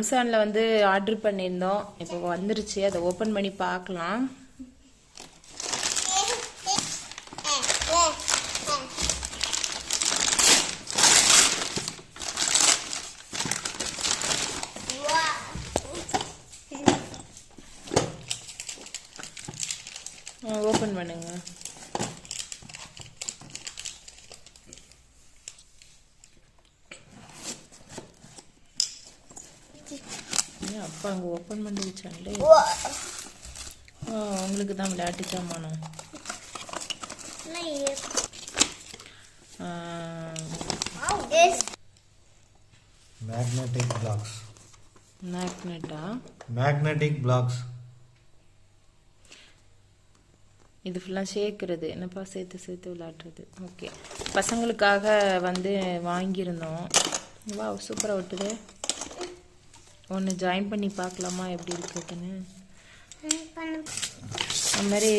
அம்சானில் வந்து ஆர்டர் பண்ணியிருந்தோம். இப்போ வந்துருச்சு. அதை ஓப்பன் பண்ணி பார்க்கலாம். ஓப்பன் பண்ணுங்க. அப்பா அங்கே ஓப்பன் பண்ணி வச்சாங்களே. உங்களுக்கு தான் விளையாட்டு சாமானம் மேக்னெட்டிக் பிளாக்ஸ் மேக்னெட்டா மேக்னெட்டிக் பிளாக்ஸ் இது ஃபுல்லாக சேர்க்கறது. என்னப்பா சேர்த்து சேர்த்து விளையாடுறது? ஓகே பசங்களுக்காக வந்து வாங்கியிருந்தோம். வா சூப்பராக ஒட்டுது. ஒன்று ஜாயின் பண்ணி பார்க்கலாமா? எப்படி இருக்குதுன்னு அந்த மாதிரி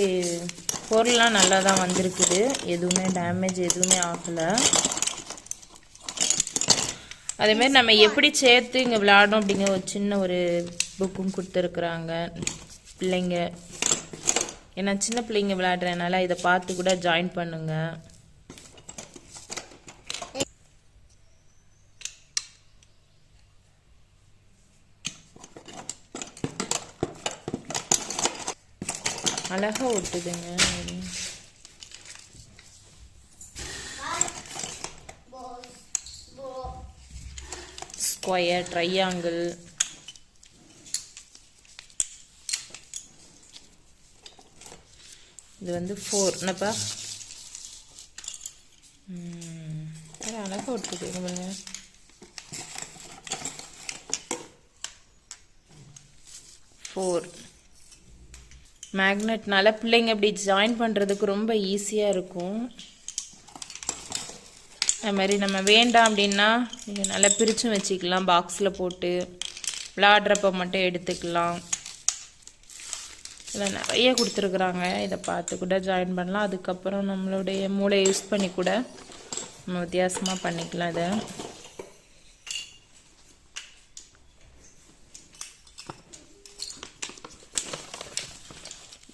பொருள்லாம் நல்லா தான் வந்திருக்குது. எதுவுமே டேமேஜ் எதுவுமே ஆகலை. அதேமாரி நம்ம எப்படி சேர்த்து இங்கே விளையாடணும் அப்படிங்கிற ஒரு சின்ன ஒரு புக்கும் கொடுத்துருக்குறாங்க. பிள்ளைங்க. ஏன்னா சின்ன பிள்ளைங்க விளையாடுறதுனால இதை பார்த்து கூட ஜாயின் பண்ணுங்க. அழகா ஒட்டுதுங்க. ஸ்கொயர் ட்ரையாங்கிள் இது வந்து ஃபோர் என்னப்பா? அழகாக அழகா ஒட்டுது பாருங்க ஃபோர் மேக்னெட்னால பிள்ளைங்க இப்படி ஜாயின் பண்ணுறதுக்கு ரொம்ப ஈஸியாக இருக்கும். அது மாதிரி நம்ம வேண்டாம் அப்படின்னா நல்லா பிரிச்சும் வச்சுக்கலாம். பாக்ஸில் போட்டு விளாடுறப்ப மட்டும் எடுத்துக்கலாம். இதில் நிறைய கொடுத்துருக்குறாங்க. இதை பார்த்து கூட ஜாயின் பண்ணலாம். அதுக்கப்புறம் நம்மளுடைய மூளை யூஸ் பண்ணி கூட நம்ம வித்தியாசமாக பண்ணிக்கலாம் இதை.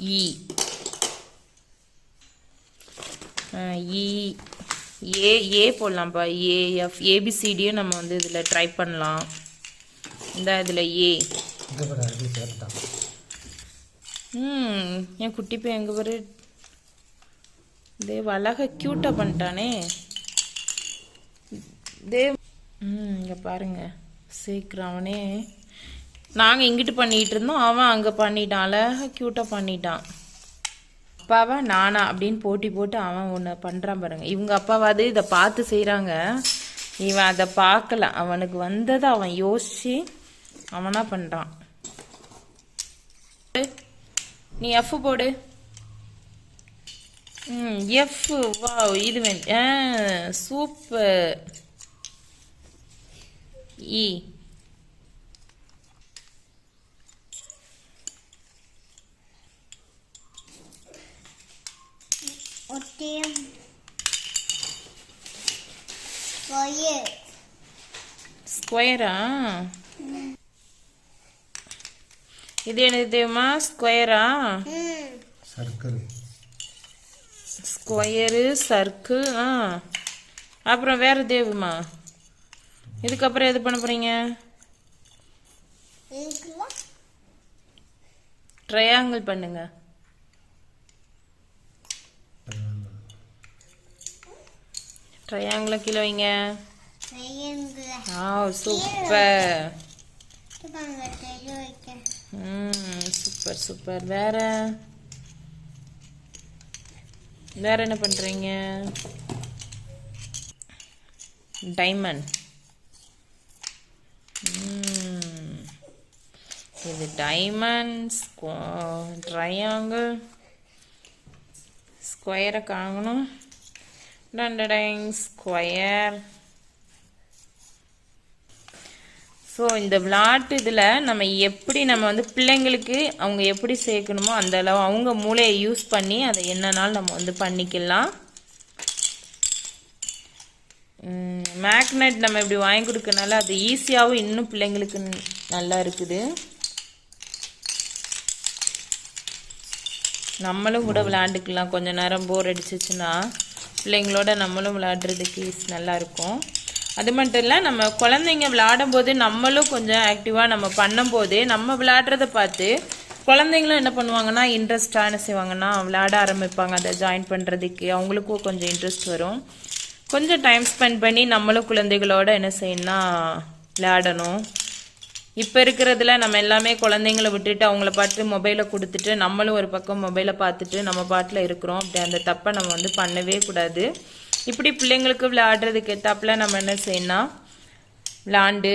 இ. இ. ஏ ஏ போடலாம்ப்பா ஏஎஃப் ஏபிசிடியும் நம்ம வந்து இதில் ட்ரை பண்ணலாம். இந்த இதில் ஏ. ம் என் குட்டி பையன் எங்கே பாரு. தேவ் அழகா க்யூட்டாக பண்ணிட்டானே. தேவ் ம் இங்கே பாருங்க. சீக்கிரம் அவனே. நாங்கள் இங்கிட்டு பண்ணிகிட்டு இருந்தோம். அவன் அங்கே பண்ணிட்டான். அழகா க்யூட்டாக பண்ணிட்டான். அப்பாவா? நானா அப்படின்னு போட்டி போட்டு அவன் ஒன்று பண்ணுறான் பாருங்க. இவங்க அப்பாவாது இதை பார்த்து செய்கிறாங்க இவன் அதை பார்க்கல. அவனுக்கு வந்ததை அவன் யோசித்து அவனாக பண்ணுறான் நீ எஃப் போடு. ம் எஃப் வாவ் இது வேணும் ஆ சூப்பர் இ ஸ்கொயரா இது என்னது தெரியுமா? ஸ்கொயரா? சர்க்கிள். ஸ்கொயரு சர்க்கிள் ஆ. அப்புறம் வேற தேவுமா இதுக்கப்புறம் எது பண்ண போறீங்க? ட்ரையாங்கிள் பண்ணுங்க. ட்ரையாங்கிளை கீழே வைங்க. ஆ சூப்பர். ம் சூப்பர் சூப்பர். வேற? வேற என்ன பண்றீங்க? டைமண்ட். இது டைமண்ட் ட்ரையாங்கிள் ஸ்கொயரை காங்கணும். டண்டடைங் ஸ்கொயர் ஸோ இந்த விளாட்டு இதில் நம்ம எப்படி நம்ம வந்து பிள்ளைங்களுக்கு அவங்க எப்படி சேர்க்கணுமோ அந்த அளவு அவங்க மூளையை யூஸ் பண்ணி அதை என்னன்னாலும் நம்ம வந்து பண்ணிக்கலாம். மேக்னெட் நம்ம இப்படி வாங்கி கொடுக்கறனால அது ஈஸியாகவும் இன்னும் பிள்ளைங்களுக்கு நல்லா இருக்குது. நம்மளும் கூட விளாண்டுக்கலாம். கொஞ்சம் நேரம் போர் அடிச்சிச்சுன்னா. பிள்ளைங்களோட நம்மளும் விளையாடுறதுக்கு நல்லாயிருக்கும். அது மட்டும் இல்லை நம்ம குழந்தைங்க விளையாடும் போது நம்மளும் கொஞ்சம் ஆக்டிவாக நம்ம பண்ணும்போது நம்ம விளையாடுறத பார்த்து குழந்தைங்களும் என்ன பண்ணுவாங்கன்னா இன்ட்ரெஸ்டாக என்ன செய்வாங்கன்னா விளையாட ஆரம்பிப்பாங்க. அதை ஜாயின் பண்ணுறதுக்கு அவங்களுக்கும் கொஞ்சம் இன்ட்ரெஸ்ட் வரும். கொஞ்சம் டைம் ஸ்பெண்ட் பண்ணி நம்மளும் குழந்தைகளோட என்ன செய்யணும்னா விளையாடணும். இப்போ இருக்கிறதுல நம்ம எல்லாமே குழந்தைங்கள விட்டுட்டு அவங்கள பாட்டு மொபைலை கொடுத்துட்டு நம்மளும் ஒரு பக்கம் மொபைலை பார்த்துட்டு நம்ம பாட்டில் இருக்கிறோம். அப்படி அந்த தப்பை நம்ம வந்து பண்ணவே கூடாது. இப்படி பிள்ளைங்களுக்கு விளையாடுறதுக்கு ஏற்றாப்புல நம்ம என்ன செய்யணும் விளாண்டு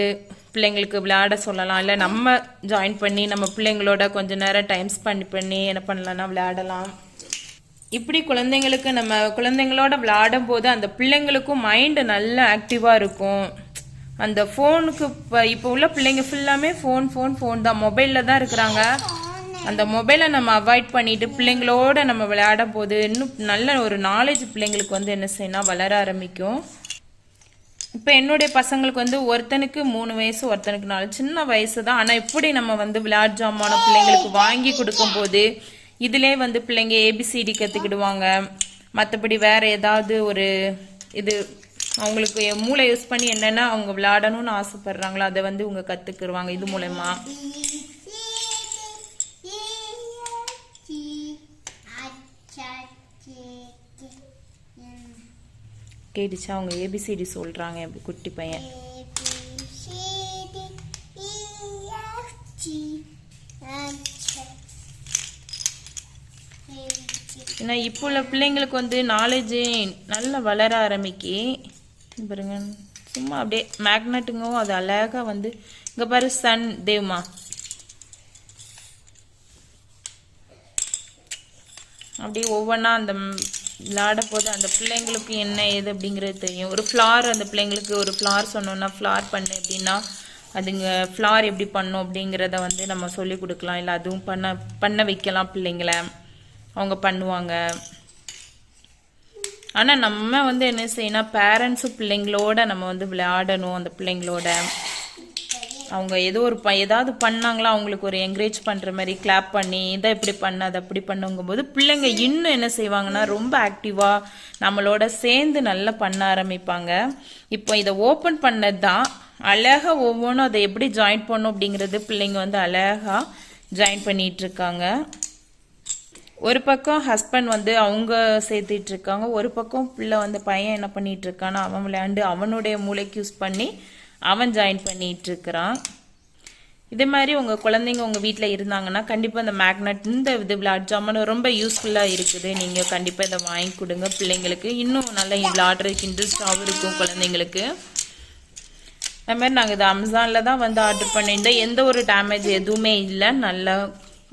பிள்ளைங்களுக்கு விளையாட சொல்லலாம். இல்லை நம்ம ஜாயின் பண்ணி நம்ம பிள்ளைங்களோட கொஞ்ச நேரம் டைம் ஸ்பெண்ட் பண்ணி என்ன பண்ணலாம்னா விளையாடலாம். இப்படி குழந்தைங்களுக்கு நம்ம குழந்தைங்களோட விளையாடும் போது அந்த பிள்ளைங்களுக்கும் மைண்டு நல்லா ஆக்டிவாக இருக்கும். அந்த ஃபோனுக்கு இப்போ இப்போ உள்ள பிள்ளைங்க ஃபுல்லாமே ஃபோன் ஃபோன் ஃபோன் தான். மொபைலில் தான் இருக்கிறாங்க. அந்த மொபைலை நம்ம அவாய்ட் பண்ணிட்டு பிள்ளைங்களோட நம்ம விளையாடும் போது இன்னும் நல்ல ஒரு நாலேஜ் பிள்ளைங்களுக்கு வந்து என்ன செய்யணும் வளர ஆரம்பிக்கும். இப்போ என்னுடைய பசங்களுக்கு வந்து ஒருத்தனுக்கு மூணு வயசு ஒருத்தனுக்கு நாலு. சின்ன வயசு தான். ஆனால் எப்படி நம்ம வந்து விளையாட்டு ஜாமான பிள்ளைங்களுக்கு வாங்கி கொடுக்கும்போது இதிலே வந்து பிள்ளைங்க ஏபிசிடி கற்றுக்கிடுவாங்க மற்றபடி வேற ஏதாவது ஒரு இது அவங்களுக்கு மூளை யூஸ் பண்ணி என்னென்ன அவங்க விளையாடணும்னு ஆசைப்படுறாங்களோ அதை வந்து இவங்க கற்றுக்குருவாங்க இது மூலயமா. கேட்டுச்சா அவங்க ஏபிசிடி சொல்கிறாங்க குட்டி பையன். ஏன்னா இப்போ உள்ள பிள்ளைங்களுக்கு வந்து நாலேஜே நல்லா வளர ஆரம்பிக்கி. பாருங்க. சும்மா அப்படியே மேக்னெட்டுங்கவும் அது அழகாக வந்து இங்கே பாரு சன் தேவ்மா. அப்படியே ஒவ்வொன்றா அந்த விளாட விளையாட போது அந்த பிள்ளைங்களுக்கு என்ன ஏது அப்படிங்கிறது தெரியும். ஒரு ஃப்ளார் அந்த பிள்ளைங்களுக்கு ஒரு ஃப்ளார் சொன்னோன்னா ஃப்ளார் பண்ணு அப்படின்னா அதுங்க ஃப்ளார் எப்படி பண்ணும் அப்படிங்கிறத வந்து நம்ம சொல்லி கொடுக்கலாம். இல்லை அதுவும் பண்ண பண்ண வைக்கலாம் பிள்ளைங்கள. அவங்க பண்ணுவாங்க. ஆனால் நம்ம வந்து என்ன செய்யணும் பேரண்ட்ஸும் பிள்ளைங்களோட நம்ம வந்து விளையாடணும். அந்த பிள்ளைங்களோட அவங்க ஏதோ ஒரு ப ஏதாவது பண்ணாங்களா அவங்களுக்கு ஒரு என்கரேஜ் பண்ணுற மாதிரி கிளாப் பண்ணி இதை இப்படி பண்ண அதை அப்படி பண்ணுங்கும்போது பிள்ளைங்க இன்னும் என்ன செய்வாங்கன்னா ரொம்ப ஆக்டிவாக நம்மளோட சேர்ந்து நல்லா பண்ண ஆரம்பிப்பாங்க. இப்போ இதை ஓப்பன் பண்ணது தான் அழகாக ஒவ்வொன்றும் அதை எப்படி ஜாயின் பண்ணும் அப்படிங்கிறது பிள்ளைங்க வந்து அழகாக ஜாயின் பண்ணிகிட்ருக்காங்க இருக்காங்க. ஒரு பக்கம் ஹஸ்பண்ட் வந்து அவங்க சேர்த்துட்டு இருக்காங்க ஒரு பக்கம் பிள்ளை வந்து பையன் என்ன பண்ணிட்டு இருக்கான்னா அவன் விளையாண்டு அவனுடைய மூளைக்கு யூஸ் பண்ணி அவன் ஜாயின் பண்ணிட்டு இருக்கிறான் இதே மாதிரி உங்கள் குழந்தைங்க உங்கள் வீட்டில் இருந்தாங்கன்னா கண்டிப்பாக இந்த மேக்னெட் இந்த இது விளாட் ஜாமான் ரொம்ப யூஸ்ஃபுல்லாக இருக்குது. நீங்கள் கண்டிப்பாக இதை வாங்கி கொடுங்க பிள்ளைங்களுக்கு. இன்னும் நல்லா விளையாடுறதுக்கு இன்ட்ரெஸ்டாகவும் இருக்கும் குழந்தைங்களுக்கு. அது மாதிரி நாங்கள் இது அமேசானில் தான் வந்து ஆர்டர் பண்ணியிருந்தோம். எந்த ஒரு டேமேஜ் எதுவுமே இல்லை. நல்லா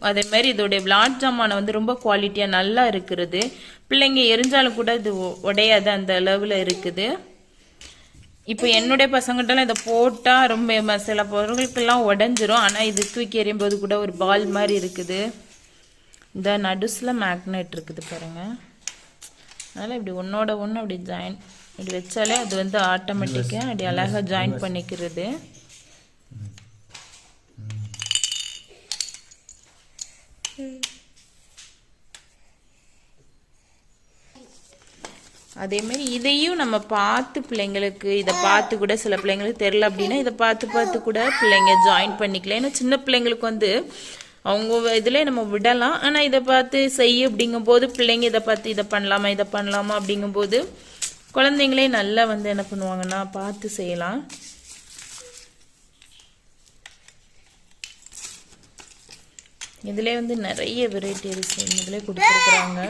அதே மாதிரி இதோடைய விளாட் ஜாமான் வந்து ரொம்ப குவாலிட்டியாக நல்லா இருக்கிறது பிள்ளைங்க எரிஞ்சாலும் கூட இது உடையாது அந்த அளவில் இருக்குது. இப்போ என்னுடைய பசங்கிட்டலாம் இதை போட்டால் ரொம்ப சில பொருட்களுக்கெல்லாம் உடஞ்சிரும். ஆனால் இது தூக்கி எறியும்போது கூட ஒரு பால் மாதிரி இருக்குது. இந்த நடுஸில் மேக்னெட் இருக்குது பாருங்க. அதனால் இப்படி ஒன்றோட ஒன்று அப்படி ஜாயின் இப்படி வச்சாலே அது வந்து ஆட்டோமேட்டிக்காக அப்படி அழகாக ஜாயின் பண்ணிக்கிறது. அதே மாதிரி இதையும் நம்ம பார்த்து பிள்ளைங்களுக்கு இதை பார்த்து கூட சில பிள்ளைங்களுக்கு தெரில அப்படின்னா இதை பார்த்து பார்த்து கூட பிள்ளைங்க ஜாயின் பண்ணிக்கலாம். ஏன்னா சின்ன பிள்ளைங்களுக்கு வந்து அவங்க இதில் நம்ம விடலாம். ஆனால் இதை பார்த்து செய்ய அப்படிங்கும்போது பிள்ளைங்க இதை பார்த்து இதை பண்ணலாமா இதை பண்ணலாமா அப்படிங்கும்போது குழந்தைங்களே நல்லா வந்து என்ன பண்ணுவாங்கன்னா பார்த்து செய்யலாம். இதுலேயே வந்து நிறைய வெரைட்டி இருக்கு இதிலே கொடுத்துருக்குறாங்க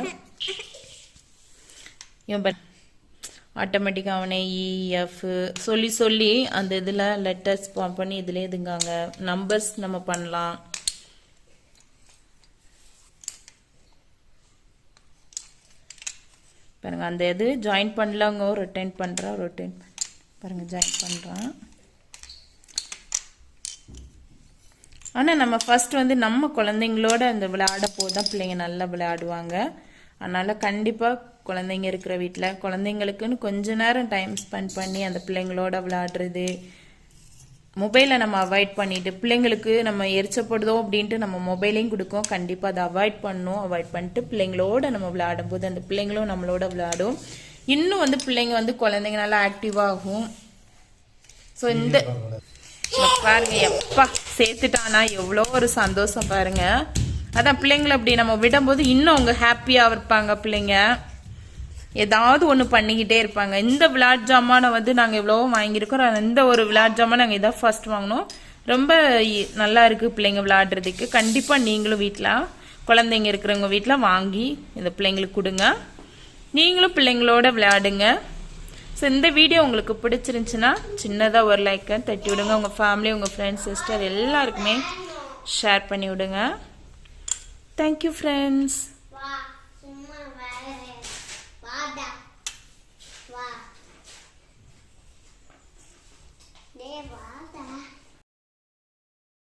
பட் ஆட்டோமேட்டிக்காக அவனே e, இஎஃப் சொல்லி சொல்லி அந்த இதில் லெட்டர்ஸ் பண்ணி இதிலே இதுங்காங்க. நம்பர்ஸ் நம்ம பண்ணலாம். பாருங்க அந்த இது ஜாயின் பண்ணலாங்க ரொட்டேட் பண்ணுறா ரொட்டேட் பாருங்க ஜாயின் பண்ணுறான் ஆனால் நம்ம ஃபர்ஸ்ட் வந்து நம்ம குழந்தைங்களோட அந்த விளையாட போது தான் பிள்ளைங்க நல்லா விளையாடுவாங்க. அதனால் கண்டிப்பாக குழந்தைங்க இருக்கிற வீட்டில் குழந்தைங்களுக்குன்னு கொஞ்ச நேரம் டைம் ஸ்பெண்ட் பண்ணி அந்த பிள்ளைங்களோட விளையாடுறது. மொபைலை நம்ம அவாய்ட் பண்ணிட்டு பிள்ளைங்களுக்கு நம்ம எரிச்சப்படுதோ அப்படின்ட்டு நம்ம மொபைலையும் கொடுக்கோம். கண்டிப்பாக அதை அவாய்ட் பண்ணணும் அவாய்ட் பண்ணிட்டு பிள்ளைங்களோட நம்ம விளையாடும் போது அந்த பிள்ளைங்களும் நம்மளோட விளையாடும். இன்னும் வந்து பிள்ளைங்க வந்து குழந்தைங்க நல்லா ஆக்டிவாக ஆகும். ஸோ இந்த பாருங்க. எப்பா. சேர்த்துட்டானா? எவ்வளோ ஒரு சந்தோஷம் பாருங்க. அதான் பிள்ளைங்களை அப்படி நம்ம விடும்போது இன்னும் அவங்க ஹாப்பியாக இருப்பாங்க பிள்ளைங்க. ஏதாவது ஒன்று பண்ணிக்கிட்டே இருப்பாங்க. இந்த விளாட் ஜாமானை வந்து நாங்கள் எவ்வளவோ வாங்கியிருக்கோம் இந்த ஒரு விளாட் ஜாமான் நாங்கள் இதான் ஃபர்ஸ்ட் வாங்கினோம். ரொம்ப நல்லா இருக்குது பிள்ளைங்க விளையாடுறதுக்கு கண்டிப்பாக நீங்களும் வீட்டில் குழந்தைங்க இருக்கிறவங்க வீட்டில் வாங்கி இந்த பிள்ளைங்களுக்கு கொடுங்க. நீங்களும் பிள்ளைங்களோட விளையாடுங்க. ஸோ இந்த வீடியோ உங்களுக்கு பிடிச்சிருந்துச்சுன்னா சின்னதாக ஒரு லைக்கை தட்டி விடுங்க. உங்கள் ஃபேமிலி உங்கள் ஃப்ரெண்ட்ஸ் சிஸ்டர் எல்லாருக்குமே ஷேர் பண்ணி விடுங்க. Thank you friends